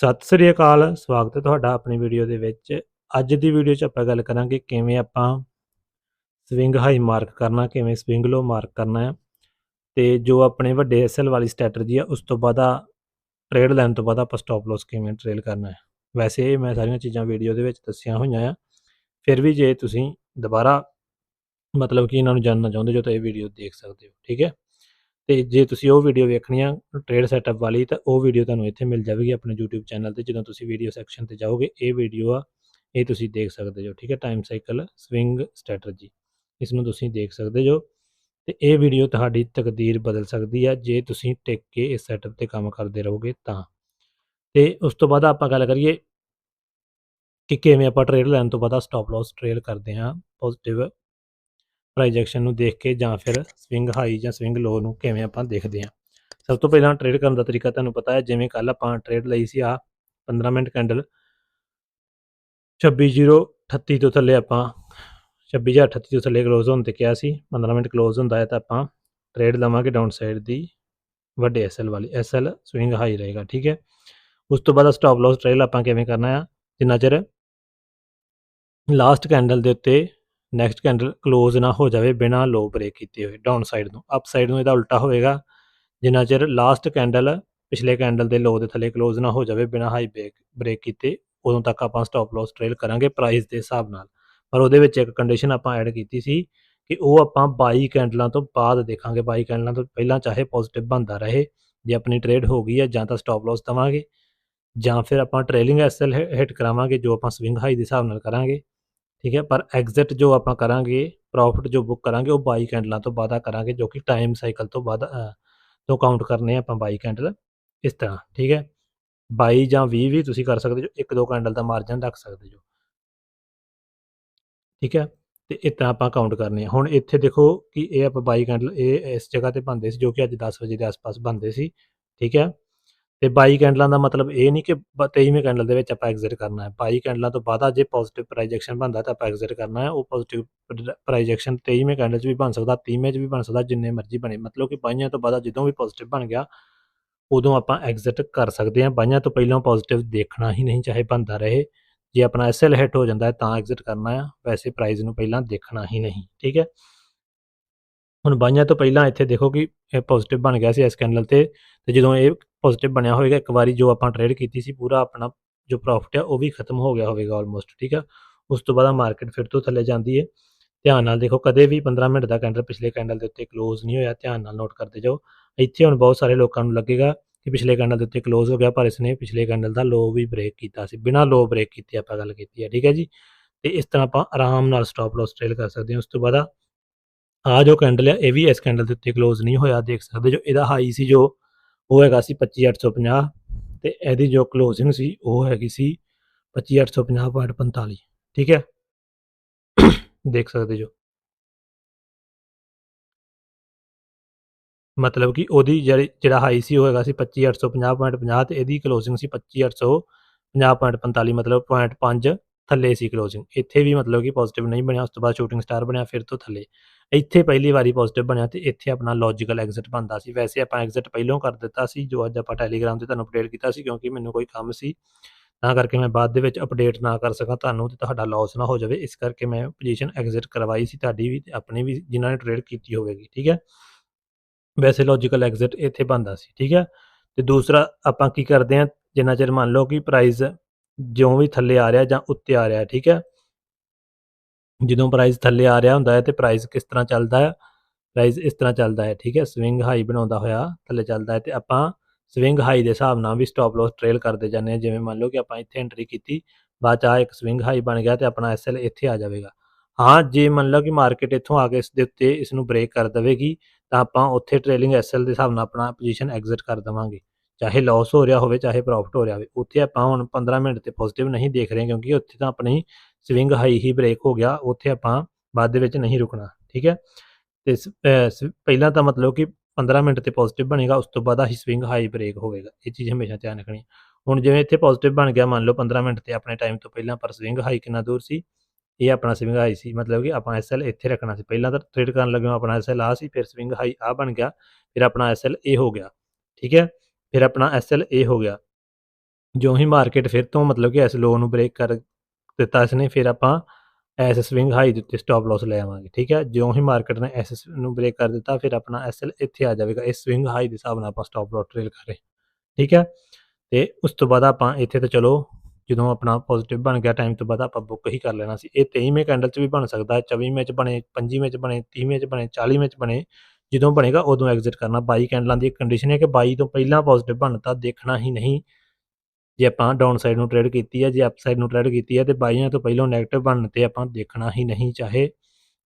ਸਤਿ ਸ੍ਰੀ ਅਕਾਲ, ਸਵਾਗਤ ਹੈ ਤੁਹਾਡਾ ਆਪਣੀ ਵੀਡੀਓ ਦੇ ਵਿੱਚ। ਅੱਜ ਦੀ ਵੀਡੀਓ 'ਚ ਆਪਾਂ ਗੱਲ ਕਰਾਂਗੇ ਕਿਵੇਂ ਆਪਾਂ ਸਵਿੰਗ ਹਾਈ ਮਾਰਕ ਕਰਨਾ, ਕਿਵੇਂ ਸਵਿੰਗ ਲੋ ਮਾਰਕ ਕਰਨਾ ਹੈ। ਤੇ ਜੋ ਆਪਣੇ ਵੱਡੇ ਐਸਐਲ ਵਾਲੀ ਸਟ੍ਰੈਟਜੀ ਆ, ਉਸ ਤੋਂ ਬਾਅਦ ਆ ਟ੍ਰੇਡ ਲੈਣ ਤੋਂ ਬਾਅਦ ਆਪਾਂ ਸਟਾਪ ਲਾਸ ਕਿਵੇਂ ਟ੍ਰੇਲ ਕਰਨਾ ਹੈ। ਵੈਸੇ ਮੈਂ ਸਾਰੀਆਂ ਚੀਜ਼ਾਂ ਵੀਡੀਓ ਦੇ ਵਿੱਚ ਦੱਸੀਆਂ ਹੋਈਆਂ ਆ। ਫਿਰ ਵੀ ਜੇ ਤੁਸੀਂ ਦੁਬਾਰਾ ਮਤਲਬ ਕਿ ਇਹਨਾਂ ਨੂੰ ਜਾਣਨਾ ਚਾਹੁੰਦੇ ਜੋ ਤਾਂ ਇਹ ਵੀਡੀਓ ਦੇਖ ਸਕਦੇ ਹੋ, ਠੀਕ ਹੈ। ਤੇ ਜੇ ਤੁਸੀਂ ਉਹ ਵੀਡੀਓ ਵੇਖਣੀ ਆ ਟ੍ਰੇਡ ਸੈਟਅਪ ਵਾਲੀ, ਤਾਂ ਉਹ ਵੀਡੀਓ ਤੁਹਾਨੂੰ ਇੱਥੇ ਮਿਲ ਜਾਵੇਗੀ ਆਪਣੇ YouTube ਚੈਨਲ ਤੇ, ਜਦੋਂ ਤੁਸੀਂ ਵੀਡੀਓ ਸੈਕਸ਼ਨ ਤੇ ਜਾਓਗੇ, ਇਹ ਵੀਡੀਓ ਆ, ਇਹ ਤੁਸੀਂ ਦੇਖ ਸਕਦੇ ਹੋ, ਠੀਕ ਹੈ ਟਾਈਮ ਸਾਈਕਲ ਸਵਿੰਗ ਸਟ੍ਰੈਟਜੀ ਇਸ ਨੂੰ ਤੁਸੀਂ ਦੇਖ ਸਕਦੇ ਹੋ ਤੇ ਇਹ ਵੀਡੀਓ ਤੁਹਾਡੀ ਤਕਦੀਰ ਬਦਲ ਸਕਦੀ ਆ, ਜੇ ਤੁਸੀਂ ਟਿਕ ਕੇ ਇਸ ਸੈਟਅਪ ਤੇ ਕੰਮ ਕਰਦੇ ਰਹੋਗੇ ਤਾਂ। ਤੇ ਉਸ ਤੋਂ ਬਾਅਦ ਆਪਾਂ ਗੱਲ ਕਰੀਏ ਕਿ ਕਿਵੇਂ ਆਪਾਂ ਟ੍ਰੇਡ ਲੈਣ ਤੋਂ ਬਾਅਦ ਸਟਾਪ ਲਾਸ ਟ੍ਰੇਲ ਕਰਦੇ ਹਾਂ ਪੋਜ਼ਿਟਿਵ ਪ੍ਰਾਈਸ ਐਕਸ਼ਨ ਨੂੰ ਦੇਖ ਕੇ ਜਾਂ ਫਿਰ ਸਵਿੰਗ ਹਾਈ ਜਾਂ ਸਵਿੰਗ ਲੋ ਨੂੰ ਕਿਵੇਂ ਆਪਾਂ ਦੇਖਦੇ ਹਾਂ। ਸਭ ਤੋਂ ਪਹਿਲਾਂ ਟ੍ਰੇਡ ਕਰਨ ਦਾ ਤਰੀਕਾ ਤੁਹਾਨੂੰ ਪਤਾ ਹੈ, ਜਿਵੇਂ ਕੱਲ ਆਪਾਂ ਟ੍ਰੇਡ ਲਈ ਸੀ ਆ 15 ਮਿੰਟ ਕੈਂਡਲ 26038 ਤੋਂ ਥੱਲੇ ਆਪਾਂ 26038 ਤੋਂ ਥੱਲੇ ਕਲੋਜ਼ ਹੋਣ ਤੇ ਕਿਹਾ ਸੀ 15 ਮਿੰਟ ਕਲੋਜ਼ ਹੁੰਦਾ ਹੈ ਤਾਂ ਆਪਾਂ ਟ੍ਰੇਡ ਲਵਾਂਗੇ ਡਾਊਨ ਸਾਈਡ ਦੀ, ਵੱਡੇ ਐਸਐਲ ਵਾਲੀ ਐਸਐਲ ਸਵਿੰਗ ਹਾਈ ਰਹੇਗਾ, ਠੀਕ ਹੈ। ਉਸ ਤੋਂ ਬਾਅਦ ਸਟਾਪ ਲਾਸ ਟ੍ਰੇਲ ਆਪਾਂ ਕਿਵੇਂ ਕਰਨਾ ਆ, ਜਿੰਨਾ ਚਿਰ ਲਾਸਟ ਕੈਂਡਲ ਦੇ ਉੱਤੇ ਨੈਕਸਟ ਕੈਂਡਲ ਕਲੋਜ਼ ਨਾ ਹੋ ਜਾਵੇ ਬਿਨਾ ਲੋ ਬ੍ਰੇਕ ਕੀਤੇ ਹੋਏ ਡਾਊਨ ਸਾਈਡ ਨੂੰ ਅਪ ਸਾਈਡ ਨੂੰ ਇਹਦਾ ਉਲਟਾ ਹੋਵੇਗਾ ਜਿੰਨਾ ਚਿਰ ਲਾਸਟ ਕੈਂਡਲ ਪਿਛਲੇ ਕੈਂਡਲ ਦੇ ਲੋ ਦੇ ਥੱਲੇ ਕਲੋਜ਼ ਨਾ ਹੋ ਜਾਵੇ, ਬਿਨਾ ਹਾਈ ਬ੍ਰੇਕ ਬ੍ਰੇਕ ਕੀਤੇ, ਉਦੋਂ ਤੱਕ ਆਪਾਂ ਸਟਾਪ ਲਾਸ ਟ੍ਰੇਲ ਕਰਾਂਗੇ ਪ੍ਰਾਈਸ ਦੇ ਹਿਸਾਬ ਨਾਲ। ਪਰ ਉਹਦੇ ਵਿੱਚ ਇੱਕ ਕੰਡੀਸ਼ਨ ਆਪਾਂ ਐਡ ਕੀਤੀ ਸੀ ਕਿ ਉਹ ਆਪਾਂ 22 ਕੈਂਡਲਾਂ ਤੋਂ ਬਾਅਦ ਦੇਖਾਂਗੇ। 22 ਕੈਂਡਲਾਂ ਤੋਂ ਪਹਿਲਾਂ ਚਾਹੇ ਪੋਜ਼ਿਟਿਵ ਬਣਦਾ ਰਹੇ, ਜੇ ਆਪਣੀ ਟ੍ਰੇਡ ਹੋ ਗਈ ਹੈ ਜਾਂ ਤਾਂ ਸਟਾਪ ਲਾਸ ਦਵਾਂਗੇ ਜਾਂ ਫਿਰ ਆਪਾਂ ਟ੍ਰੇਲਿੰਗ ਐਸਐਲ ਹਿੱਟ ਕਰਾਵਾਂਗੇ, ਜੋ ਆਪਾਂ ਸਵਿੰਗ ਹਾਈ ਦੇ ਹਿਸਾਬ ਨਾਲ ਕਰਾਂਗੇ। ਠੀਕ ਹੈ, ਪਰ ਐਗਜ਼ਿਟ ਜੋ ਆਪਾਂ ਕਰਾਂਗੇ ਪ੍ਰੋਫਿਟ ਜੋ ਬੁੱਕ ਕਰਾਂਗੇ, ਉਹ ਬਾਈ ਕੈਂਡਲਾਂ ਤੋਂ ਬਾਅਦ ਕਰਾਂਗੇ, ਜੋ ਕਿ ਟਾਈਮ ਸਾਈਕਲ ਤੋਂ ਬਾਅਦ ਤੋਂ ਕਾਊਂਟ ਕਰਨੇ ਆ ਆਪਾਂ ਬਾਈ ਕੈਂਡਲ ਇਸ ਤਰ੍ਹਾਂ, ਠੀਕ ਹੈ। 22 ਜਾਂ 20 ਵੀ ਤੁਸੀਂ ਕਰ ਸਕਦੇ ਜੋ ਇੱਕ ਦੋ ਕੈਂਡਲ ਦਾ ਮਾਰਜਨ ਰੱਖ ਸਕਦੇ ਜੋ ਠੀਕ ਹੈ, ਤੇ ਇਸ ਤਰ੍ਹਾਂ ਆਪਾਂ ਕਾਊਂਟ ਕਰਨੇ ਆ। ਹੁਣ ਇੱਥੇ ਦੇਖੋ ਕਿ ਇਹ ਆਪਾਂ ਬਾਈ ਕੈਂਡਲ ਇਹ ਇਸ ਜਗ੍ਹਾ ਤੇ ਬੰਦੇ ਸੀ, ਜੋ ਕਿ ਅੱਜ 10 ਵਜੇ ਦੇ ਆਸ-ਪਾਸ ਬੰਦੇ ਸੀ, ਠੀਕ ਹੈ। ਤੇ 22 ਕੈਂਡਲਾਂ ਦਾ ਮਤਲਬ ਇਹ ਨਹੀਂ ਕਿ 23ਵੇਂ ਕੈਂਡਲ ਦੇ ਵਿੱਚ ਆਪਾਂ ਐਗਜ਼ਿਟ ਕਰਨਾ ਹੈ। 22 ਕੈਂਡਲਾਂ ਤੋਂ ਬਾਅਦ ਜੇ ਪੋਜ਼ਿਟਿਵ ਪ੍ਰਾਈਜੈਕਸ਼ਨ ਬਣਦਾ ਤਾਂ ਆਪਾਂ ਐਗਜ਼ਿਟ ਕਰਨਾ ਹੈ। ਉਹ ਪੋਜ਼ਿਟਿਵ ਪ੍ਰਾਈਜੈਕਸ਼ਨ 23ਵੇਂ ਕੈਂਡਲ 'ਚ ਵੀ ਬਣ ਸਕਦਾ 30ਵੇਂ 'ਚ ਵੀ ਬਣ ਸਕਦਾ, ਜਿੰਨੇ ਮਰਜ਼ੀ ਬਣੇ। ਮਤਲਬ ਕਿ 22 ਤੋਂ ਬਾਅਦ ਜਦੋਂ ਵੀ ਪੋਜ਼ਿਟਿਵ ਬਣ ਗਿਆ, ਉਦੋਂ ਆਪਾਂ ਐਗਜ਼ਿਟ ਕਰ ਸਕਦੇ ਹਾਂ। 22 ਤੋਂ ਪਹਿਲਾਂ ਪੋਜ਼ਿਟਿਵ ਦੇਖਣਾ ਹੀ ਨਹੀਂ, ਚਾਹੇ ਬਣਦਾ ਰਹੇ। ਜੇ ਆਪਣਾ ਐਸਐਲ ਹਿੱਟ ਹੋ ਜਾਂਦਾ ਹੈ ਤਾਂ ਐਗਜ਼ਿਟ ਕਰਨਾ ਹੈ। ਵੈਸੇ ਪ੍ਰਾਈਜ਼ ਨੂੰ ਪਹਿਲਾਂ ਦੇਖਣਾ ਹੀ ਨਹੀਂ, ਠੀਕ ਹੈ? ਹੁਣ 22 ਤੋਂ ਪਹਿਲਾਂ ਇੱਥੇ ਦੇਖੋ ਕਿ ਇਹ ਪੋਜ਼ਿਟਿਵ ਬਣ ਗਿਆ ਸੀ ਇਸ ਕੈਂਡਲ ਤੇ ਤੇ ਜਦੋਂ ਇਹ ਪੋਜ਼ਿਟਿਵ ਬਣਿਆ ਹੋਵੇਗਾ, ਇੱਕ ਵਾਰੀ ਜੋ ਆਪਾਂ ਟ੍ਰੇਡ ਕੀਤੀ ਸੀ, ਪੂਰਾ ਆਪਣਾ ਜੋ ਪ੍ਰੋਫਿਟ ਹੈ ਉਹ ਵੀ ਖਤਮ ਹੋ ਗਿਆ ਹੋਵੇਗਾ ਆਲਮੋਸਟ ਠੀਕ ਆ? ਉਸ ਤੋਂ ਬਾਅਦ ਮਾਰਕੀਟ ਫਿਰ ਤੋਂ ਥੱਲੇ ਜਾਂਦੀ ਹੈ ਧਿਆਨ ਨਾਲ ਦੇਖੋ, ਕਦੇ ਵੀ 15 ਮਿੰਟ ਦਾ ਕੈਂਡਲ ਪਿਛਲੇ ਕੈਂਡਲ ਦੇ ਉੱਤੇ ਕਲੋਜ਼ ਨਹੀਂ ਹੋਇਆ, ਧਿਆਨ ਨਾਲ ਨੋਟ ਕਰਦੇ ਜਾਓ। ਇੱਥੇ ਹੁਣ ਬਹੁਤ ਸਾਰੇ ਲੋਕਾਂ ਨੂੰ ਲੱਗੇਗਾ ਕਿ ਪਿਛਲੇ ਕੈਂਡਲ ਦੇ ਉੱਤੇ ਕਲੋਜ਼ ਹੋ ਗਿਆ, ਪਰ ਇਸਨੇ ਪਿਛਲੇ ਕੈਂਡਲ ਦਾ ਲੋ ਵੀ ਬ੍ਰੇਕ ਕੀਤਾ ਸੀ। ਬਿਨਾ ਲੋ ਬ੍ਰੇਕ ਕੀਤੇ ਆਪਾਂ ਗੱਲ ਕੀਤੀ ਹੈ ਠੀਕ ਹੈ ਜੀ? ਤੇ ਇਸ ਤਰ੍ਹਾਂ ਆਪਾਂ ਆਰਾਮ ਨਾਲ ਸਟਾਪ ਲਾਸ ਟ੍ਰੇਲ ਕਰ ਸਕਦੇ ਹਾਂ। ਉਸ ਤੋਂ ਬਾਅਦ ਆ ਜੋ ਕੈਂਡਲ ਹੈ ਇਹ ਵੀ ਇਸ ਕੈਂਡਲ ਦੇ ਉੱਤੇ ਕਲੋਜ਼ ਨਹੀਂ ਹੋਇਆ, ਦੇਖ ਸਕਦੇ ਜੋ ਇਹਦਾ ਹਾਈ ਸੀ ਜੋ ਉਹ ਹੈਗਾ ਸੀ 25850 ਤੇ ਇਹਦੀ ਜੋ ਕਲੋਜ਼ਿੰਗ ਸੀ ਉਹ ਹੈਗੀ ਸੀ 25850.45 ਠੀਕ ਹੈ? ਦੇਖ ਸਕਦੇ ਜੋ। ਮਤਲਬ ਕਿ ਉਹਦੀ ਜਿਹੜੀ, ਜਿਹੜਾ ਹਾਈ ਸੀ ਉਹ ਹੈਗਾ ਸੀ 25850.50 ਤੇ ਇਹਦੀ ਕਲੋਜ਼ਿੰਗ ਸੀ 25850.45 ਮਤਲਬ 0.5 ਥੱਲੇ ਸੀ ਕਲੋਜ਼ਿੰਗ ਇੱਥੇ ਵੀ ਮਤਲਬ ਕਿ ਪੋਜ਼ਿਟਿਵ ਨਹੀਂ ਬਣਿਆ, ਉਸ ਤੋਂ ਬਾਅਦ ਸ਼ੂਟਿੰਗ ਸਟਾਰ ਬਣਿਆ, ਫਿਰ ਤੋਂ ਥੱਲੇ। ਇੱਥੇ ਪਹਿਲੀ ਵਾਰੀ ਪੋਜ਼ਿਟਿਵ ਬਣਿਆ ਤੇ ਇੱਥੇ ਆਪਣਾ ਲੌਜੀਕਲ ਐਗਜ਼ਿਟ ਬਣਦਾ ਸੀ। ਵੈਸੇ ਆਪਾਂ ਐਗਜ਼ਿਟ ਪਹਿਲਾਂ ਕਰ ਦਿੱਤਾ ਸੀ, ਜੋ ਅੱਜ ਆਪਾਂ ਟੈਲੀਗ੍ਰਾਮ ਤੇ ਤੁਹਾਨੂੰ ਅਪਡੇਟ ਕੀਤਾ ਸੀ, ਕਿਉਂਕਿ ਮੈਨੂੰ ਕੋਈ ਕੰਮ ਸੀ। ਤਾਂ ਕਰਕੇ ਮੈਂ ਬਾਅਦ ਦੇ ਵਿੱਚ ਅਪਡੇਟ ਨਾ ਕਰ ਸਕਾਂ ਤੁਹਾਨੂੰ ਤੇ ਤੁਹਾਡਾ ਲਾਸ ਨਾ ਹੋ ਜਾਵੇ। ਇਸ ਕਰਕੇ ਮੈਂ ਪੋਜੀਸ਼ਨ ਐਗਜ਼ਿਟ ਕਰਵਾਈ ਸੀ ਤੁਹਾਡੀ ਵੀ ਤੇ ਆਪਣੀ ਵੀ, ਜਿਨ੍ਹਾਂ ਨੇ ਟ੍ਰੇਡ ਕੀਤੀ ਹੋਵੇਗੀ, ਠੀਕ ਹੈ? ਵੈਸੇ ਲੌਜੀਕਲ ਐਗਜ਼ਿਟ ਇੱਥੇ ਬਣਦਾ ਸੀ, ਠੀਕ ਹੈ? ਤੇ ਦੂਸਰਾ ਆਪਾਂ ਕੀ ਕਰਦੇ ਹਾਂ, ਜਿੰਨਾ ਚਿਰ ਮੰਨ ਲਓ ਕਿ ਪ੍ਰਾਈਸ ਜਿਉਂ ਵੀ ਥੱਲੇ ਆ ਰਿਹਾ ਜਾਂ ਉੱਤੇ ਆ ਰਿਹਾ, ਠੀਕ ਹੈ? ਜਦੋਂ ਪ੍ਰਾਈਸ ਥੱਲੇ ਆ ਰਿਹਾ ਹੁੰਦਾ ਹੈ ਤੇ ਪ੍ਰਾਈਸ ਕਿਸ ਤਰ੍ਹਾਂ ਚੱਲਦਾ ਹੈ? ਪ੍ਰਾਈਸ ਇਸ ਤਰ੍ਹਾਂ ਚੱਲਦਾ ਹੈ, ਠੀਕ ਹੈ? ਸਵਿੰਗ ਹਾਈ ਬਣਾਉਂਦਾ ਹੋਇਆ ਥੱਲੇ ਚੱਲਦਾ ਹੈ ਤੇ ਆਪਾਂ ਸਵਿੰਗ ਹਾਈ ਦੇ ਹਿਸਾਬ ਨਾਲ ਵੀ ਸਟਾਪ ਲਾਸ ਟ੍ਰੇਲ ਕਰਦੇ ਜਾਂਦੇ ਹਾਂ। ਜਿਵੇਂ ਮੰਨ ਲਓ ਕਿ ਆਪਾਂ ਇੱਥੇ ਐਂਟਰੀ ਕੀਤੀ, ਬਾਅਦ ਚ ਆ ਇੱਕ ਸਵਿੰਗ ਹਾਈ ਬਣ ਗਿਆ ਤੇ ਆਪਣਾ ਐਸਐਲ ਇੱਥੇ ਆ ਜਾਵੇਗਾ। ਹਾਂ, ਜੇ ਮੰਨ ਲਓ ਕਿ ਮਾਰਕੀਟ ਇੱਥੋਂ ਆ ਕੇ ਇਸ ਦੇ ਉੱਤੇ ਇਸ ਨੂੰ ਬ੍ਰੇਕ ਕਰ ਦੇਵੇਗੀ, ਤਾਂ ਆਪਾਂ ਉੱਥੇ ਟ੍ਰੇਲਿੰਗ ਐਸਐਲ ਦੇ ਹਿਸਾਬ ਨਾਲ ਆਪਣਾ ਪੋਜੀਸ਼ਨ ਐਗਜ਼ਿਟ ਕਰ ਦੇਵਾਂਗੇ। ਚਾਹੇ ਲਾਸ ਹੋ ਰਿਹਾ ਹੋਵੇ ਚਾਹੇ ਪ੍ਰੋਫਿਟ ਹੋ ਰਿਹਾ ਹੋਵੇ ਉੱਥੇ ਆਪਾਂ ਹੁਣ 15 ਮਿੰਟ ਤੇ ਪੋਜ਼ਿਟਿਵ ਨਹੀਂ ਦੇਖ ਰਹੇ ਕਿਉਂਕਿ ਉੱਥੇ ਤਾਂ ਆਪਣੀ ਸਵਿੰਗ ਹਾਈ ਹੀ ਬ੍ਰੇਕ ਹੋ ਗਿਆ ਉੱਥੇ ਆਪਾਂ ਬਾਅਦ ਦੇ ਵਿੱਚ ਨਹੀਂ ਰੁਕਣਾ ਠੀਕ ਹੈ ਤੇ ਸ- ਅਹ ਸ- ਪਹਿਲਾਂ ਤਾਂ ਮਤਲਬ ਕਿ 15 ਮਿੰਟ ਤੇ ਪੋਜ਼ਿਟਿਵ ਬਣੇਗਾ ਉਸ ਤੋਂ ਬਾਅਦ ਹੀ ਸਵਿੰਗ ਹਾਈ ਬ੍ਰੇਕ ਹੋਵੇਗਾ ਇਹ ਚੀਜ਼ ਹਮੇਸ਼ਾ ਧਿਆਨ ਰੱਖਣੀ ਹੈ। ਹੁਣ ਜਿਵੇਂ ਇੱਥੇ ਪੋਜ਼ਿਟਿਵ ਬਣ ਗਿਆ ਮੰਨ ਲਓ 15 ਮਿੰਟ ਤੇ ਆਪਣੇ ਟਾਈਮ ਤੋਂ ਪਹਿਲਾਂ ਪਰ ਸਵਿੰਗ ਹਾਈ ਕਿੰਨਾ ਦੂਰ ਸੀ ਇਹ ਆਪਣਾ ਸਵਿੰਗ ਹਾਈ ਸੀ ਮਤਲਬ ਕਿ ਆਪਾਂ ਐਸਐਲ ਇੱਥੇ ਰੱਖਣਾ ਸੀ ਪਹਿਲਾਂ ਤਾਂ ਟ੍ਰੇਡ ਕਰਨ ਲੱਗਿਆ ਆਪਣਾ ਐਸਐਲ ਆ ਸੀ ਫਿਰ ਸਵਿੰਗ ਹਾਈ ਆ ਬਣ ਗਿਆ ਫਿਰ ਆਪਣਾ ਐਸਐਲ ਇਹ ਹੋ ਗਿਆ ਠੀਕ ਹੈ ਫਿਰ ਆਪਣਾ ਐਸਐਲ ਇਹ ਹੋ ਗਿਆ। ਜਿਉਂ ਹੀ ਮਾਰਕੀਟ ਫਿਰ ਤੋਂ ਮਤਲਬ ਕਿ ਇਸ ਲੋ ਨੂੰ ਬ੍ਰੇਕ ਕਰ ਦਿੱਤਾ ਇਸ ਨੇ ਫਿਰ ਆਪਾਂ ਐਸ ਸਵਿੰਗ ਹਾਈ ਦੇ ਉੱਤੇ ਸਟਾਪ ਲਾਸ ਲੈ ਆਵਾਂਗੇ, ਠੀਕ ਹੈ? ਜਿਉਂ ਹੀ ਮਾਰਕੀਟ ਨੇ ਐਸ ਨੂੰ ਬ੍ਰੇਕ ਕਰ ਦਿੱਤਾ, ਫਿਰ ਆਪਣਾ ਐਸਐਲ ਇੱਥੇ ਆ ਜਾਵੇਗਾ, ਇਸ ਸਵਿੰਗ ਹਾਈ ਦੇ ਹਿਸਾਬ ਨਾਲ ਆਪਾਂ ਸਟਾਪ ਲਾਸ ਟ੍ਰੇਲ ਕਰ ਰਹੇ ਠੀਕ ਹੈ? ਤੇ ਉਸ ਤੋਂ ਬਾਅਦ ਆਪਾਂ ਇੱਥੇ ਤਾਂ ਚਲੋ, ਜਦੋਂ ਆਪਣਾ ਪੋਜ਼ਿਟਿਵ ਬਣ ਗਿਆ ਟਾਈਮ ਤੋਂ ਬਾਅਦ ਆਪਾਂ ਬੁੱਕ ਹੀ ਕਰ ਲੈਣਾ ਸੀ। ਇਹ 23ਵੇਂ ਕੈਂਡਲ 'ਚ ਵੀ ਬਣ ਸਕਦਾ ਹੈ 24ਵੇਂ 'ਚ ਬਣੇ 25ਵੇਂ 'ਚ ਬਣੇ 30ਵੇਂ 'ਚ ਬਣੇ 40ਵੇਂ 'ਚ ਬਣੇ ਜਦੋਂ ਬਣੇਗਾ ਉਦੋਂ ਐਗਜ਼ਿਟ ਕਰਨਾ 22 ਕੈਂਡਲਾਂ ਦੀ ਇੱਕ ਕੰਡੀਸ਼ਨ ਹੈ ਕਿ 22 ਤੋਂ ਪਹਿਲਾਂ ਪੋਜ਼ਿਟਿਵ ਬਣਤਾ ਦੇਖਣਾ ਹੀ ਨਹੀਂ ਜੇ ਆਪਾਂ ਡਾਊਨ ਸਾਈਡ ਨੂੰ ਟ੍ਰੇਡ ਕੀਤੀ ਹੈ ਜੇ ਅਪ ਸਾਈਡ ਨੂੰ ਟ੍ਰੇਡ ਕੀਤੀ ਹੈ ਤੇ 22 ਤੋਂ ਪਹਿਲਾਂ 네ਗੇਟਿਵ ਬਣਨ ਤੇ ਆਪਾਂ ਦੇਖਣਾ ਹੀ ਨਹੀਂ ਚਾਹੇ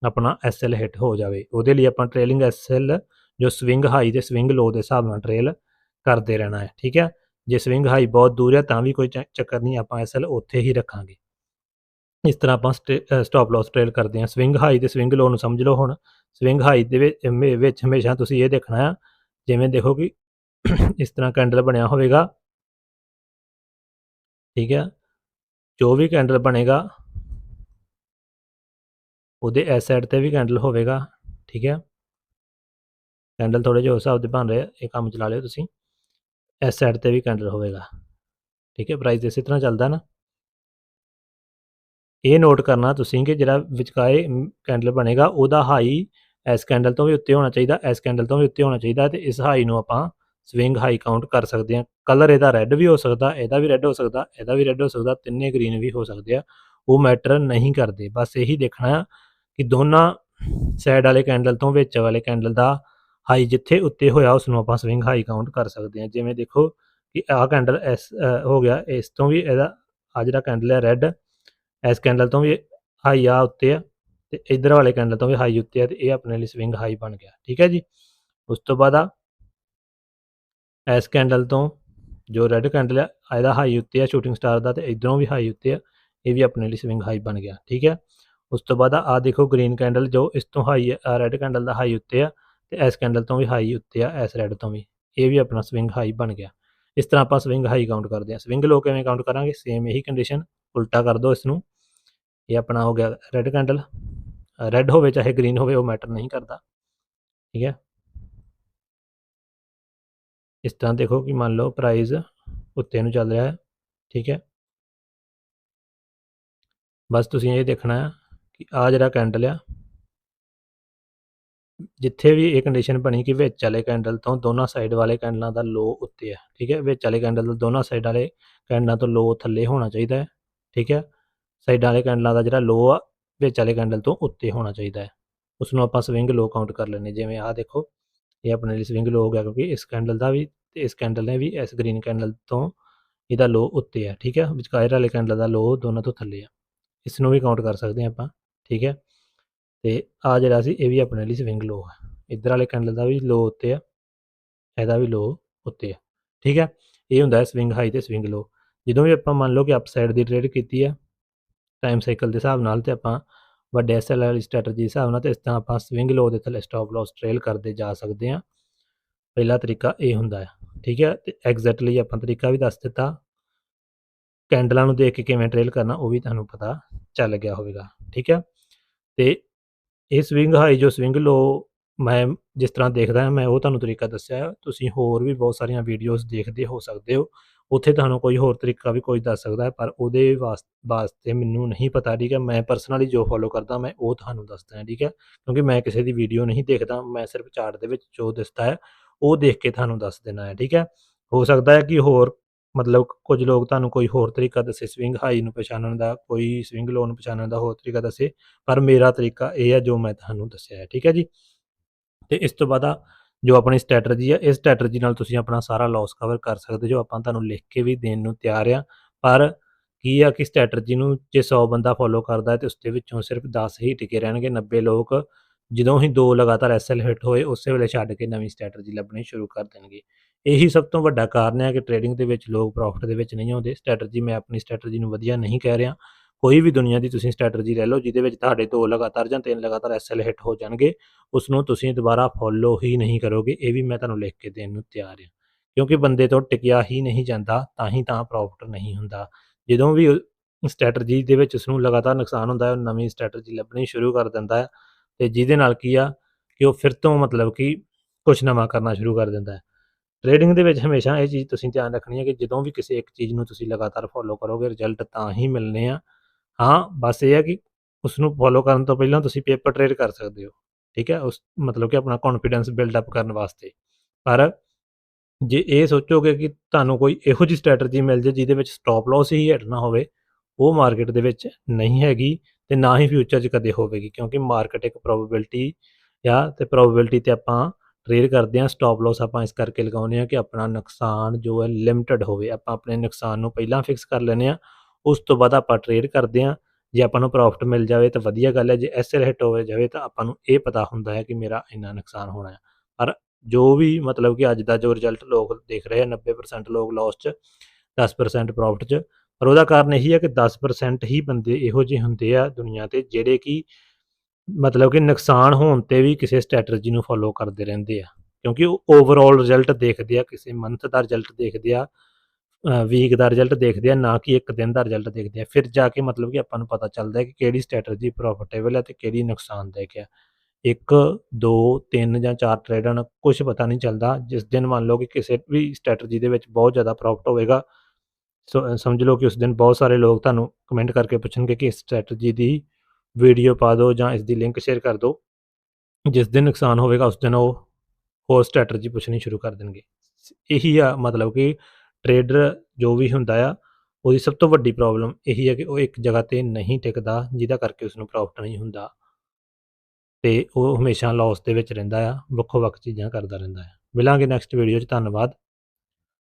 ਆਪਣਾ ਐਸਐਲ ਹਿੱਟ ਹੋ ਜਾਵੇ ਉਹਦੇ ਲਈ ਆਪਾਂ ਟ੍ਰੇਲਿੰਗ ਐਸਐਲ ਜੋ ਸਵਿੰਗ ਹਾਈ ਤੇ ਸਵਿੰਗ ਲੋ ਦੇ ਹਿਸਾਬ ਨਾਲ ਟ੍ਰੇਲ ਕਰਦੇ ਰਹਿਣਾ ਹੈ ਠੀਕ ਹੈ ਜੇ ਸਵਿੰਗ ਹਾਈ ਬਹੁਤ ਦੂਰ ਹੈ ਤਾਂ ਵੀ ਕੋਈ ਚ- ਚੱਕਰ ਨਹੀਂ ਆਪਾਂ ਐਸਐਲ ਉੱਥੇ ਹੀ ਰੱਖਾਂਗੇ ਇਸ ਤਰ੍ਹਾਂ ਆਪਾਂ ਸਟਾਪ ਲਾਸ ਟ੍ਰੇਲ ਕਰਦੇ ਹਾਂ। ਸਵਿੰਗ ਹਾਈ ਤੇ ਸਵਿੰਗ ਲੋ ਨੂੰ ਸਮਝ ਲਓ ਹੁਣ। ਸਵਿੰਗ ਹਾਈ ਦੇ ਵਿੱਚ ਹਮੇਸ਼ਾ ਤੁਸੀਂ ਇਹ ਦੇਖਣਾ ਆ, ਜਿਵੇਂ ਦੇਖੋ ਕਿ ਇਸ ਤਰ੍ਹਾਂ ਕੈਂਡਲ ਬਣਿਆ ਹੋਵੇਗਾ। ਠੀਕ ਹੈ ਜੋ ਵੀ ਕੈਂਡਲ ਬਣੇਗਾ, ਉਹਦੇ ਇਸ ਸਾਈਡ ਤੇ ਵੀ ਕੈਂਡਲ ਹੋਵੇਗਾ। ਠੀਕ ਹੈ ਕੈਂਡਲ ਥੋੜੇ ਜਿਹਾ ਉਸ ਹਿਸਾਬ ਦੇ ਬਣ ਰਹੇ ਇਹ ਕੰਮ ਚਲਾ ਲਿਓ ਤੁਸੀਂ। ਇਸ ਸਾਈਡ ਤੇ ਵੀ ਕੈਂਡਲ ਹੋਵੇਗਾ। ਠੀਕ ਹੈ ਪ੍ਰਾਈਸ ਇਸੇ ਤਰ੍ਹਾਂ ਚੱਲਦਾ ਨਾ। ਇਹ ਨੋਟ ਕਰਨਾ ਤੁਸੀਂ ਕਿ ਜਿਹੜਾ ਵਿਚਕਾਏ ਕੈਂਡਲ ਬਣੇਗਾ, ਉਹਦਾ ਹਾਈ ਇਸ ਕੈਂਡਲ ਤੋਂ ਵੀ ਉੱਤੇ ਹੋਣਾ ਚਾਹੀਦਾ ਐਸ ਕੈਂਡਲ ਤੋਂ ਵੀ ਉੱਤੇ ਹੋਣਾ ਚਾਹੀਦਾ ਤੇ ਇਸ ਹਾਈ ਨੂੰ ਆਪਾਂ ਸਵਿੰਗ ਹਾਈ ਕਾਊਂਟ ਕਰ ਸਕਦੇ ਹਾਂ। ਕਲਰ ਇਹਦਾ ਰੈੱਡ ਵੀ ਹੋ ਸਕਦਾ, ਇਹਦਾ ਵੀ ਰੈੱਡ ਹੋ ਸਕਦਾ, ਇਹਦਾ ਵੀ ਰੈੱਡ ਹੋ ਸਕਦਾ, ਤਿੰਨੇ ਗ੍ਰੀਨ ਵੀ ਹੋ ਸਕਦੇ ਆ, ਉਹ ਮੈਟਰ ਨਹੀਂ ਕਰਦੇ। ਬਸ ਇਹੀ ਦੇਖਣਾ ਆ ਕਿ ਦੋਨਾਂ ਸਾਈਡ ਵਾਲੇ ਕੈਂਡਲ ਤੋਂ ਵਿੱਚ ਵਾਲੇ ਕੈਂਡਲ ਦਾ ਹਾਈ ਜਿੱਥੇ ਉੱਤੇ ਹੋਇਆ ਉਸ ਨੂੰ ਆਪਾਂ ਸਵਿੰਗ ਹਾਈ ਕਾਊਂਟ ਕਰ ਸਕਦੇ ਹਾਂ। ਜਿਵੇਂ ਦੇਖੋ ਕਿ ਆਹ ਕੈਂਡਲ ਐਸ ਹੋ ਗਿਆ, ਇਸ ਤੋਂ ਵੀ ਇਹਦਾ ਆ ਜਿਹੜਾ ਕੈਂਡਲ ਹੈ ਰੈੱਡ ਇਸ ਕੈਂਡਲ ਤੋਂ ਵੀ ਹਾਈ ਆ ਉੱਤੇ ਆ ਤੇ ਇਧਰ ਵਾਲੇ ਕੈਂਡਲ ਤੋਂ ਵੀ ਹਾਈ ਉੱਤੇ ਆ ਤੇ ਇਹ ਆਪਣੇ ਲਈ ਸਵਿੰਗ ਹਾਈ ਬਣ ਗਿਆ ਠੀਕ ਹੈ ਜੀ ਉਸ ਤੋਂ ਬਾਅਦ ਆ ਇਸ ਕੈਂਡਲ ਤੋਂ ਜੋ ਰੈੱਡ ਕੈਂਡਲ ਆ ਇਹਦਾ ਹਾਈ ਉੱਤੇ ਆ ਸ਼ੂਟਿੰਗ ਸਟਾਰ ਦਾ ਤੇ ਇਧਰੋਂ ਵੀ ਹਾਈ ਉੱਤੇ ਆ ਇਹ ਵੀ ਆਪਣੇ ਲਈ ਸਵਿੰਗ ਹਾਈ ਬਣ ਗਿਆ ਠੀਕ ਹੈ ਉਸ ਤੋਂ ਬਾਅਦ ਆ ਦੇਖੋ ਗ੍ਰੀਨ ਕੈਂਡਲ ਜੋ ਇਸ ਤੋਂ ਹਾਈ ਆ ਰੈੱਡ ਕੈਂਡਲ ਦਾ ਹਾਈ ਉੱਤੇ ਆ ਤੇ ਇਸ ਕੈਂਡਲ ਤੋਂ ਵੀ ਹਾਈ ਉੱਤੇ ਆ ਇਸ ਰੈੱਡ ਤੋਂ ਵੀ ਇਹ ਵੀ ਆਪਣਾ ਸਵਿੰਗ ਹਾਈ ਬਣ ਗਿਆ ਇਸ ਤਰ੍ਹਾਂ ਆਪਾਂ ਸਵਿੰਗ ਹਾਈ ਕਾਊਂਟ ਕਰਦੇ ਹਾਂ ਸਵਿੰਗ ਲੋ ਕਿਵੇਂ ਕਾਊਂਟ ਕਰਾਂਗੇ ਸੇਮ ਇਹੀ ਕੰਡੀਸ਼ਨ ਉਲਟਾ ਕਰ ਦਿਓ ਇਸ ਨੂੰ ਇਹ ਆਪਣਾ ਹੋ ਗਿਆ ਰੈੱਡ ਕੈਂਡਲ ਰੈੱਡ ਹੋਵੇ ਚਾਹੇ ਗ੍ਰੀਨ ਹੋਵੇ, ਉਹ ਮੈਟਰ ਨਹੀਂ ਕਰਦਾ। ਠੀਕ ਹੈ? ਇਸ ਤਰ੍ਹਾਂ ਦੇਖੋ ਕਿ ਮੰਨ ਲਓ ਪ੍ਰਾਈਸ ਉੱਤੇ ਨੂੰ ਚੱਲ ਰਿਹਾ ਹੈ। ਠੀਕ ਹੈ? ਬਸ ਤੁਸੀਂ ਇਹ ਦੇਖਣਾ ਹੈ ਕਿ ਆ ਜਿਹੜਾ ਕੈਂਡਲ ਆ, ਜਿੱਥੇ ਵੀ ਇਹ ਕੰਡੀਸ਼ਨ ਬਣੀ ਕਿ ਵਿੱਚ ਵਾਲੇ ਕੈਂਡਲ ਤੋਂ ਦੋਨਾਂ ਸਾਈਡ ਵਾਲੇ ਕੈਂਡਲਾਂ ਦਾ ਲੋ ਉੱਤੇ ਹੈ। ਠੀਕ ਹੈ? ਵਿੱਚ ਵਾਲੇ ਕੈਂਡਲ ਦਾ ਦੋਨਾਂ ਸਾਈਡ ਵਾਲੇ ਕੈਂਡਲਾਂ ਤੋਂ ਲੋ ਥੱਲੇ ਹੋਣਾ ਚਾਹੀਦਾ ਹੈ। ਠੀਕ ਹੈ? ਸਾਈਡਾਂ ਵਾਲੇ ਕੈਂਡਲਾਂ ਦਾ ਜਿਹੜਾ ਲੋ ਆ, ਵਿੱਚ ਵਾਲੇ ਕੈਂਡਲ ਤੋਂ ਉੱਤੇ ਹੋਣਾ ਚਾਹੀਦਾ ਹੈ। ਉਸ ਨੂੰ ਆਪਾਂ ਸਵਿੰਗ ਲੋ ਕਾਊਂਟ ਕਰ ਲੈਂਦੇ ਜਿਵੇਂ ਆਹ ਦੇਖੋ, ਇਹ ਆਪਣੇ ਲਈ ਸਵਿੰਗ ਲੋ ਹੋ ਗਿਆ ਕਿਉਂਕਿ ਇਸ ਕੈਂਡਲ ਦਾ ਵੀ ਤੇ ਇਸ ਕੈਂਡਲ ਨੇ ਵੀ ਇਸ ਗ੍ਰੀਨ ਕੈਂਡਲ ਤੋਂ ਇਹਦਾ ਲੋ ਉੱਤੇ ਆ ਠੀਕ ਹੈ? ਵਿਚਕਾਰ ਵਾਲੇ ਕੈਂਡਲ ਦਾ ਲੋ ਦੋਨਾਂ ਤੋਂ ਥੱਲੇ ਆ। ਇਸ ਨੂੰ ਵੀ ਕਾਊਂਟ ਕਰ ਸਕਦੇ ਹਾਂ ਆਪਾਂ, ਠੀਕ ਹੈ? ਤੇ ਆ ਜਿਹੜਾ ਸੀ, ਇਹ ਵੀ ਆਪਣੇ ਲਈ ਸਵਿੰਗ ਲੋ ਹੈ। ਇੱਧਰ ਵਾਲੇ ਕੈਂਡਲ ਦਾ ਵੀ ਲੋ ਉੱਤੇ ਆ, ਇਹਦਾ ਵੀ ਲੋ ਉੱਤੇ ਆ, ਠੀਕ ਹੈ? ਇਹ ਹੁੰਦਾ ਹੈ ਸਵਿੰਗ ਹਾਈ ਤੇ ਸਵਿੰਗ ਲੋ ਜਦੋਂ ਵੀ ਆਪਾਂ ਮੰਨ ਲਓ ਕਿ ਅਪਸਾਈਡ ਦੀ ਟ੍ਰੇਡ ਕੀਤੀ ਹੈ ਟਾਈਮ ਸਾਈਕਲ ਦੇ ਹਿਸਾਬ ਨਾਲ ਤੇ ਆਪਾਂ ਵੱਡੇ ਐਸਐਲ ਵਾਲੀ ਸਟ੍ਰੈਟਜੀ ਦੇ ਹਿਸਾਬ ਨਾਲ ਤੇ ਇਸ ਤਰ੍ਹਾਂ ਆਪਾਂ ਸਵਿੰਗ ਲੋ ਦੇ ਥੱਲੇ ਸਟਾਪ ਲਾਸ ਟ੍ਰੇਲ ਕਰਦੇ ਜਾ ਸਕਦੇ ਹਾਂ। ਪਹਿਲਾ ਤਰੀਕਾ ਇਹ ਹੁੰਦਾ ਹੈ ਠੀਕ ਹੈ? ਤੇ ਐਗਜ਼ੈਕਟਲੀ ਆਪਾਂ ਤਰੀਕਾ ਵੀ ਦੱਸ ਦਿੱਤਾ। ਕੈਂਡਲਾਂ ਨੂੰ ਦੇਖ ਕੇ ਕਿਵੇਂ ਟ੍ਰੇਲ ਕਰਨਾ ਉਹ ਵੀ ਤੁਹਾਨੂੰ ਪਤਾ ਚੱਲ ਗਿਆ ਹੋਵੇਗਾ, ਠੀਕ ਹੈ? ਤੇ ਇਹ ਸਵਿੰਗ ਹਾਈ ਜੋ ਸਵਿੰਗ ਲੋ ਮੈਂ ਜਿਸ ਤਰ੍ਹਾਂ ਦੇਖਦਾ ਮੈਂ ਉਹ ਤੁਹਾਨੂੰ ਤਰੀਕਾ ਦੱਸਿਆ ਤੁਸੀਂ ਹੋਰ ਵੀ ਬਹੁਤ ਸਾਰੀਆਂ ਵੀਡੀਓਜ਼ ਦੇਖਦੇ ਹੋ, ਸਕਦੇ ਹੋ। ਉੱਥੇ ਤੁਹਾਨੂੰ ਕੋਈ ਹੋਰ ਤਰੀਕਾ ਵੀ ਕੋਈ ਦੱਸ ਸਕਦਾ ਹੈ, ਪਰ ਉਹਦੇ ਵਾਸ- ਵਾਸਤੇ ਮੈਨੂੰ ਨਹੀਂ ਪਤਾ, ਠੀਕ ਹੈ? ਮੈਂ ਪਰਸਨਲੀ ਜੋ ਫੋਲੋ ਕਰਦਾ, ਮੈਂ ਉਹ ਤੁਹਾਨੂੰ ਦੱਸਦਾ ਹਾਂ, ਠੀਕ ਹੈ? ਕਿਉਂਕਿ ਮੈਂ ਕਿਸੇ ਦੀ ਵੀਡੀਓ ਨਹੀਂ ਦੇਖਦਾ, ਮੈਂ ਸਿਰਫ ਚਾਰਟ ਦੇ ਵਿੱਚ ਜੋ ਦਿਸਦਾ ਹੈ, ਉਹ ਦੇਖ ਕੇ ਤੁਹਾਨੂੰ ਦੱਸ ਦੇਣਾ ਹੈ, ਠੀਕ ਹੈ? ਹੋ ਸਕਦਾ ਹੈ ਕਿ ਹੋਰ ਮਤਲਬ ਕੁਝ ਲੋਕ ਤੁਹਾਨੂੰ ਕੋਈ ਹੋਰ ਤਰੀਕਾ ਦੱਸੇ ਸਵਿੰਗ ਹਾਈ ਨੂੰ ਪਛਾਣਨ ਦਾ, ਕੋਈ ਸਵਿੰਗ ਲੋ ਨੂੰ ਪਛਾਣਨ ਦਾ ਹੋਰ ਤਰੀਕਾ ਦੱਸੇ, ਪਰ ਮੇਰਾ ਤਰੀਕਾ ਇਹ ਹੈ ਜੋ ਮੈਂ ਤੁਹਾਨੂੰ ਦੱਸਿਆ ਹੈ, ਠੀਕ ਹੈ ਜੀ? ਤੇ ਇਸ ਤੋਂ ਬਾਅਦ ਜੋ ਆਪਣੀ ਸਟ੍ਰੈਟਜੀ ਹੈ ਇਸ ਸਟ੍ਰੈਟਜੀ ਨਾਲ ਤੁਸੀਂ ਆਪਣਾ ਸਾਰਾ ਲਾਸ ਕਵਰ ਕਰ ਸਕਦੇ ਜੋ ਆਪਾਂ ਤੁਹਾਨੂੰ ਲਿਖ ਕੇ ਵੀ ਦੇਣ ਨੂੰ ਤਿਆਰ ਆ। ਪਰ ਕੀ ਆ ਕਿ ਸਟ੍ਰੈਟਜੀ ਨੂੰ ਜੇ 100 ਬੰਦਾ ਫੋਲੋ ਕਰਦਾ ਹੈ ਤੇ ਉਸ ਦੇ ਵਿੱਚੋਂ ਸਿਰਫ 10 ਹੀ ਟਿਕੇ ਰਹਿਣਗੇ 90 ਲੋਕ ਜਦੋਂ ਹੀ ਦੋ ਲਗਾਤਾਰ ਐਸਐਲ ਹਿੱਟ ਹੋਏ, ਉਸੇ ਵੇਲੇ ਛੱਡ ਕੇ ਨਵੀਂ ਸਟ੍ਰੈਟਜੀ ਲੱਭਣੀ ਸ਼ੁਰੂ ਕਰ ਦੇਣਗੇ। ਇਹੀ ਸਭ ਤੋਂ ਵੱਡਾ ਕਾਰਨ ਹੈ ਕਿ ਟ੍ਰੇਡਿੰਗ ਦੇ ਵਿੱਚ ਲੋਕ ਪ੍ਰੋਫਿਟ ਦੇ ਵਿੱਚ ਨਹੀਂ ਆਉਂਦੇ। ਸਟ੍ਰੈਟਜੀ ਮੈਂ ਆਪਣੀ ਸਟ੍ਰੈਟਜੀ ਨੂੰ ਵਧੀਆ ਨਹੀਂ ਕਹਿ ਰਿਹਾ। ਕੋਈ ਵੀ ਦੁਨੀਆ ਦੀ ਤੁਸੀਂ ਸਟ੍ਰੈਟਜੀ ਲੈ ਲਓ, ਜਿਹਦੇ ਵਿੱਚ ਤੁਹਾਡੇ ਦੋ ਲਗਾਤਾਰ ਜਾਂ ਤਿੰਨ ਲਗਾਤਾਰ ਐਸਐਲ ਹਿੱਟ ਹੋ ਜਾਣਗੇ ਉਸ ਨੂੰ ਤੁਸੀਂ ਦੁਬਾਰਾ ਫੋਲੋ ਹੀ ਨਹੀਂ ਕਰੋਗੇ। ਇਹ ਵੀ ਮੈਂ ਤੁਹਾਨੂੰ ਲਿਖ ਕੇ ਦੇਣ ਨੂੰ ਤਿਆਰ ਹਾਂ। ਕਿਉਂਕਿ ਬੰਦੇ ਤੋਂ ਟਿਕਿਆ ਹੀ ਨਹੀਂ ਜਾਂਦਾ, ਤਾਂ ਹੀ ਤਾਂ ਪ੍ਰੋਫਿਟ ਨਹੀਂ ਹੁੰਦਾ। ਜਦੋਂ ਵੀ ਸਟ੍ਰੈਟਜੀ ਦੇ ਵਿੱਚ ਉਸ ਨੂੰ ਲਗਾਤਾਰ ਨੁਕਸਾਨ ਹੁੰਦਾ ਹੈ, ਉਹ ਨਵੀਂ ਸਟ੍ਰੈਟਜੀ ਲੱਭਣੀ ਸ਼ੁਰੂ ਕਰ ਦਿੰਦਾ ਹੈ ਤੇ ਜਿਹਦੇ ਨਾਲ ਕੀ ਆ ਕਿ ਉਹ ਫਿਰ ਤੋਂ ਮਤਲਬ ਕਿ ਕੁਝ ਨਵਾਂ ਕਰਨਾ ਸ਼ੁਰੂ ਕਰ ਦਿੰਦਾ ਹੈ। ਟ੍ਰੇਡਿੰਗ ਦੇ ਵਿੱਚ ਹਮੇਸ਼ਾ ਇਹ ਚੀਜ਼ ਤੁਸੀਂ ਧਿਆਨ ਰੱਖਣੀ ਹੈ ਕਿ ਜਦੋਂ ਵੀ ਕਿਸੇ ਇੱਕ ਚੀਜ਼ ਨੂੰ ਤੁਸੀਂ ਲਗਾਤਾਰ ਫੋਲੋ ਕਰੋਗੇ ਰਿਜ਼ਲਟ ਤਾਂ ਹੀ ਮਿਲਣੇ ਆ। ਹਾਂ, ਬਸ ਇਹ ਹੈ ਕਿ ਉਸ ਨੂੰ ਫੋਲੋ ਕਰਨ ਤੋਂ ਪਹਿਲਾਂ ਤੁਸੀਂ ਪੇਪਰ ਟ੍ਰੇਡ ਕਰ ਸਕਦੇ ਹੋ, ਠੀਕ ਹੈ? ਉਸ ਮਤਲਬ ਕਿ ਆਪਣਾ ਕੌਨਫੀਡੈਂਸ ਬਿਲਡ ਅਪ ਕਰਨ ਵਾਸਤੇ। ਪਰ ਜੇ ਇਹ ਸੋਚੋਗੇ ਕਿ ਤੁਹਾਨੂੰ ਕੋਈ ਇਹੋ ਜਿਹੀ ਸਟ੍ਰੈਟਜੀ ਮਿਲ ਜੇ ਜਿਹਦੇ ਵਿੱਚ ਸਟਾਪ ਲਾਸ ਹੀ ਹਟਣਾ ਹੋਵੇ, ਉਹ ਮਾਰਕੀਟ ਦੇ ਵਿੱਚ ਨਹੀਂ ਹੈਗੀ ਤੇ ਨਾ ਹੀ ਫਿਊਚਰ 'ਚ ਕਦੇ ਹੋਵੇਗੀ, ਕਿਉਂਕਿ ਮਾਰਕੀਟ ਇੱਕ ਪ੍ਰੋਬੇਬਿਲਟੀ ਆ ਤੇ ਪ੍ਰੋਬੇਬਿਲਟੀ ਤੇ ਆਪਾਂ ਟ੍ਰੇਡ ਕਰਦੇ ਹਾਂ ਸਟਾਪ ਲਾਸ ਆਪਾਂ ਇਸ ਕਰਕੇ ਲਗਾਉਂਦੇ ਹਾਂ ਕਿ ਆਪਣਾ ਨੁਕਸਾਨ ਜੋ ਹੈ ਲਿਮਟਿਡ ਹੋਵੇ, ਆਪਾਂ ਆਪਣੇ ਨੁਕਸਾਨ ਨੂੰ ਪਹਿਲਾਂ ਫਿਕਸ ਕਰ ਲੈਂਦੇ ਆ ਉਸ ਤੋਂ ਬਾਅਦ ਆਪਾਂ ਟ੍ਰੇਡ ਕਰਦੇ ਹਾਂ। ਜੇ ਆਪਾਂ ਨੂੰ ਪ੍ਰੋਫਿਟ ਮਿਲ ਜਾਵੇ ਤਾਂ ਵਧੀਆ ਗੱਲ ਹੈ, ਜੇ ਐਸਐਲ ਹਿੱਟ ਹੋਵੇ ਜਾਵੇ ਤਾਂ ਆਪਾਂ ਨੂੰ ਇਹ ਪਤਾ ਹੁੰਦਾ ਹੈ ਕਿ ਮੇਰਾ ਇੰਨਾ ਨੁਕਸਾਨ ਹੋਣਾ ਹੈ। ਪਰ ਜੋ ਵੀ ਮਤਲਬ ਕਿ ਅੱਜ ਦਾ ਜੋ ਰਿਜ਼ਲਟ ਲੋਕ ਦੇਖ ਰਹੇ ਆ 90% ਲੋਕ ਲਾਸ 'ਚ 10% ਪ੍ਰੋਫਿਟ 'ਚ, ਪਰ ਉਹਦਾ ਕਾਰਨ ਇਹੀ ਹੈ ਕਿ 10% ਹੀ ਬੰਦੇ ਇਹੋ ਜਿਹੇ ਹੁੰਦੇ ਆ ਦੁਨੀਆ ਤੇ ਜਿਹੜੇ ਕਿ ਮਤਲਬ ਕਿ ਨੁਕਸਾਨ ਹੋਣ ਤੇ ਵੀ ਕਿਸੇ ਸਟ੍ਰੈਟਜੀ ਨੂੰ ਫੋਲੋ ਕਰਦੇ ਰਹਿੰਦੇ ਆ। ਕਿਉਂਕਿ ਉਹ ਓਵਰਆਲ ਰਿਜ਼ਲਟ ਦੇਖਦੇ ਆ, ਕਿਸੇ ਮੰਥ ਦਾ ਰਿਜ਼ਲਟ ਦੇਖਦੇ ਆ ਵੀਕ ਦਾ ਰਿਜ਼ਲਟ ਦੇਖਦੇ ਆ, ਨਾ ਕਿ ਇੱਕ ਦਿਨ ਦਾ ਰਿਜ਼ਲਟ ਦੇਖਦੇ ਆ। ਫਿਰ ਜਾ ਕੇ ਮਤਲਬ ਕਿ ਆਪਾਂ ਨੂੰ ਪਤਾ ਚੱਲਦਾ ਹੈ ਕਿ ਕਿਹੜੀ ਸਟ੍ਰੈਟਜੀ ਪ੍ਰੋਫਿਟੇਬਲ ਹੈ ਤੇ ਕਿਹੜੀ ਨੁਕਸਾਨਦਾਇਕ ਹੈ। ਇੱਕ, ਦੋ, ਤਿੰਨ ਜਾਂ ਚਾਰ ਟ੍ਰੇਡਾਂ ਨਾਲ ਕੁਝ ਪਤਾ ਨਹੀਂ ਚੱਲਦਾ। ਜਿਸ ਦਿਨ ਮੰਨ ਲਓ ਕਿ ਕਿਸੇ ਵੀ ਸਟ੍ਰੈਟਜੀ ਦੇ ਵਿੱਚ ਬਹੁਤ ਜ਼ਿਆਦਾ ਪ੍ਰੋਫਿਟ ਹੋਵੇਗਾ, ਸੋ ਸਮਝ ਲਓ ਕਿ ਉਸ ਦਿਨ ਬਹੁਤ ਸਾਰੇ ਲੋਕ ਤੁਹਾਨੂੰ ਕਮੈਂਟ ਕਰਕੇ ਪੁੱਛਣਗੇ ਕਿ ਇਸ ਸਟ੍ਰੈਟਜੀ ਦੀ ਵੀਡੀਓ ਪਾ ਦਿਓ ਜਾਂ ਇਸ ਦੀ ਲਿੰਕ ਸ਼ੇਅਰ ਕਰ ਦਿਓ। ਜਿਸ ਦਿਨ ਨੁਕਸਾਨ ਹੋਵੇਗਾ, ਉਸ ਦਿਨ ਉਹ ਹੋਰ ਸਟ੍ਰੈਟਜੀ ਪੁੱਛਣੀ ਸ਼ੁਰੂ ਕਰ ਦੇਣਗੇ। ਇਹੀ ਆ ਮਤਲਬ ਕਿ ਟਰੇਡਰ ਜੋ ਵੀ ਹੁੰਦਾ ਆ, ਉਹਦੀ ਸਭ ਤੋਂ ਵੱਡੀ ਪ੍ਰੋਬਲਮ ਇਹੀ ਹੈ ਕਿ ਉਹ ਇੱਕ ਜਗ੍ਹਾ ਤੇ ਨਹੀਂ ਟਿਕਦਾ, ਜਿਹਦਾ ਕਰਕੇ ਉਸ ਨੂੰ ਪ੍ਰੋਫਿਟ ਨਹੀਂ ਹੁੰਦਾ। ਤੇ ਉਹ ਹਮੇਸ਼ਾ ਲਾਸ ਦੇ ਵਿੱਚ ਰਹਿੰਦਾ ਆ ਵੱਖੋ ਵੱਖ ਚੀਜ਼ਾਂ ਕਰਦਾ ਰਹਿੰਦਾ ਹੈ ਮਿਲਾਂਗੇ ਨੈਕਸਟ ਵੀਡੀਓ 'ਚ, ਧੰਨਵਾਦ।